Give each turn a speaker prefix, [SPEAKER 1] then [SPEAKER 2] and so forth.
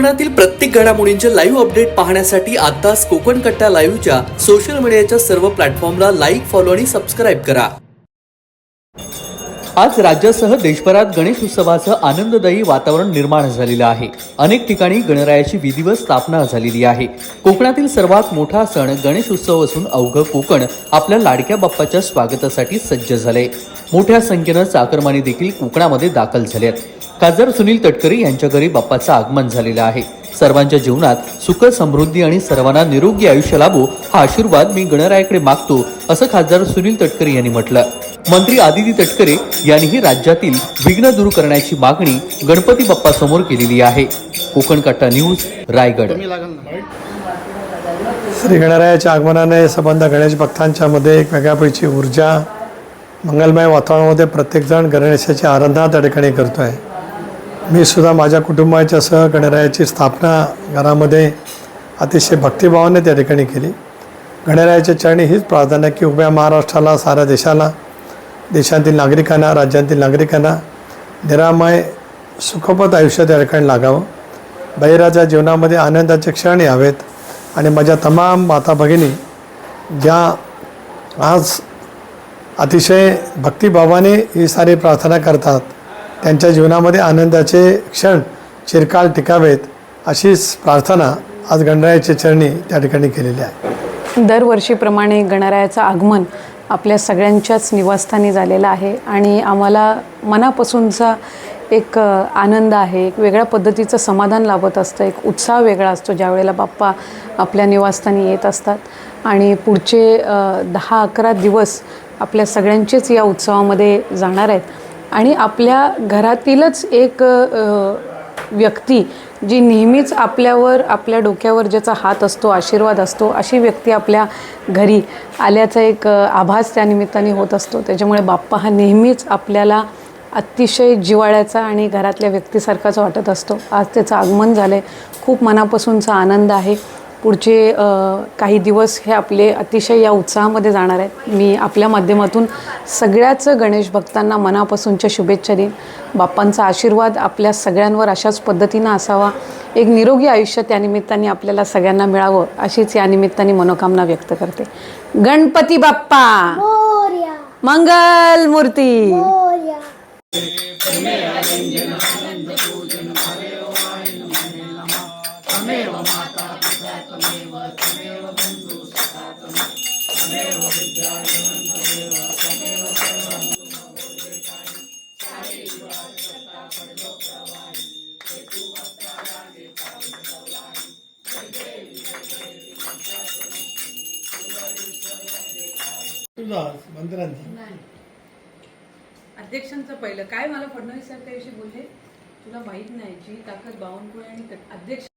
[SPEAKER 1] कोकणातील प्रत्येक घडामोडींचे लाईव्ह अपडेट पाहण्यासाठी आताच कोकण कट्टा लाईव्हच्या सोशल मीडियाच्या सर्व प्लॅटफॉर्मला लाईक फॉलो आणि सबस्क्राईब करा. आज राज्यासह देशभरात गणेश उत्सवाचं आनंददायी वातावरण निर्माण झालेलं आहे. अनेक ठिकाणी गणरायाची विधिवत स्थापना झालेली आहे. कोकणातील सर्वात मोठा सण गणेश उत्सव असून अवघं कोकण आपल्या लाडक्या बाप्पाच्या स्वागतासाठी सज्ज झाले मोठ्या संख्येनं चाकरमानी देखील कोकणामध्ये दाखल झाल्यात खासदार सुनील तटकरे यांच्या घरी बाप्पाचं आगमन झालेलं आहे. सर्वांच्या जीवनात सुख समृद्धी आणि सर्वांना निरोगी आयुष्य लाभो हा आशीर्वाद मी गणरायाकडे मागतो असं खासदार सुनील तटकरे यांनी म्हटलं. मंत्री आदिती तटकरे यांनीही राज्यातील विघ्न दूर करण्याची मागणी गणपती बाप्पा समोर केलेली आहे. कोकण कट्टा न्यूज रायगड.
[SPEAKER 2] श्री गणरायाच्या आगमनाने संबंध गणेश भक्तांच्या मध्ये एक वेगळ्या प्रकारची ऊर्जा मंगलमय वातावरणामध्ये प्रत्येकजण गणेशाची आराधना त्या ठिकाणी करतो आहे मी सुद्धा माझ्या कुटुंबाच्या सह गणरायाची स्थापना घरामध्ये अतिशय भक्तिभावाने त्या ठिकाणी केली. गणरायाच्या चरणी हीच प्रार्थना की उभ्या महाराष्ट्राला साऱ्या देशाला देशातील नागरिकांना राज्यातील नागरिकांना निरामय सुखपद आयुष्य त्या ठिकाणी लागावं. बहिराच्या जीवनामध्ये आनंदाचे क्षण यावेत आणि माझ्या तमाम माता भगिनी ज्या आज अतिशय भक्तिभावाने ही सारी प्रार्थना करतात त्यांच्या जीवनामध्ये आनंदाचे क्षण चिरकाल टिकावेत अशीच प्रार्थना आज गणरायाच्या चरणी त्या ठिकाणी केलेली आहे.
[SPEAKER 3] दरवर्षीप्रमाणे गणरायाचं आगमन आपल्या सगळ्यांच्याच निवासस्थानी झालेलं आहे आणि आम्हाला मनापासूनचा एक आनंद आहे एक वेगळ्या पद्धतीचं समाधान लाभत असतं एक उत्साह वेगळा असतो ज्या वेळेला बाप्पा आपल्या निवासस्थानी येत असतात. आणि पुढचे दहा अकरा दिवस आपल्या सगळ्यांचेच या उत्सवामध्ये जाणार आहेत. आणि आपल्या घरातीलच एक व्यक्ती जी नेहमीच आपल्यावर आपल्या डोक्यावर ज्याचा हात असतो आशीर्वाद असतो अशी व्यक्ती आपल्या घरी आल्याचा एक आभास त्यानिमित्ताने होत असतो. त्याच्यामुळे बाप्पा हा नेहमीच आपल्याला अतिशय जिवाळ्याचा आणि घरातल्या व्यक्तीसारखाच वाटत असतो. आज त्याचं आगमन झालं आहे खूप मनापासूनचा आनंद आहे. पुढचे काही दिवस हे आपले अतिशय या उत्साहामध्ये जाणार आहेत. मी आपल्या माध्यमातून सगळ्याच गणेश भक्तांना मनापासूनच्या शुभेच्छा देईन. बाप्पांचा आशीर्वाद आपल्या सगळ्यांवर अशाच पद्धतीनं असावा. एक निरोगी आयुष्य त्या निमित्ताने आपल्याला सगळ्यांना मिळावं अशीच या निमित्ताने मनोकामना व्यक्त करते. गणपती बाप्पा! मंगल मूर्ती अध्यक्षांचं पहिलं. काय मला फडणवीस साहेब त्याविषयी बोलले? तुला माहीत नाही. जी ताकद बावनकुळे आणि अध्यक्ष